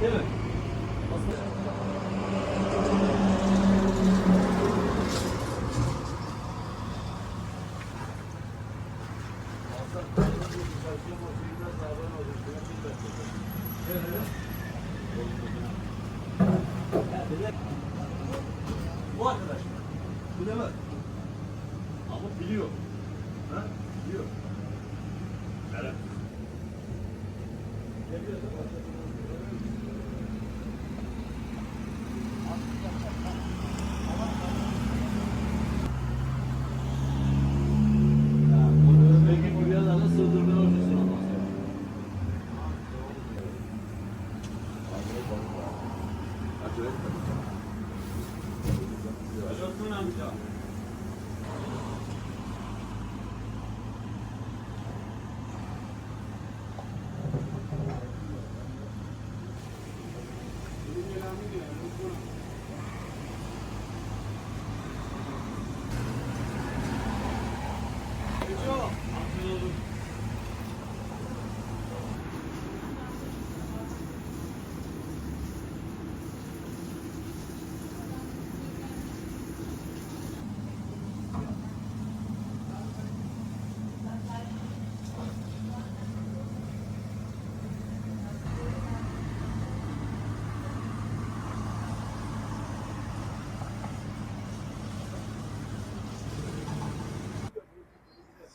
Değil mi? Bu arkadaş. Bu ne var? Ama biliyor. Ha? Biliyor. Evet. Ne biliyorsun? Ali Osman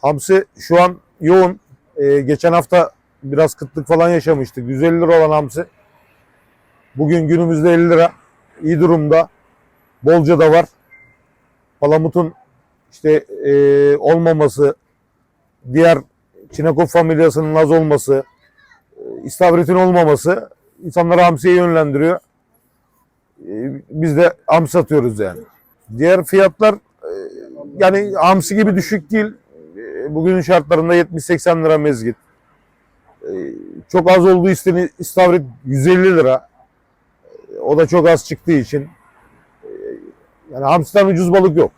Hamsi şu an yoğun. Ee, geçen hafta biraz kıtlık falan yaşamıştık. 150 lira olan hamsi. Bugün günümüzde 50 lira. İyi durumda. Bolca da var. Palamut'un işte e, olmaması, diğer Çinekop familyasının az olması, e, istavritin olmaması insanları hamsiye yönlendiriyor. E, biz de hamsi satıyoruz yani. Diğer fiyatlar e, yani hamsi gibi düşük değil. Bugünün şartlarında 70-80 lira mezgit. E, Çok az olduğu isteni istavrit 150 lira. E, O da çok az çıktığı için. e, Yani hamsiden ucuz balık yok.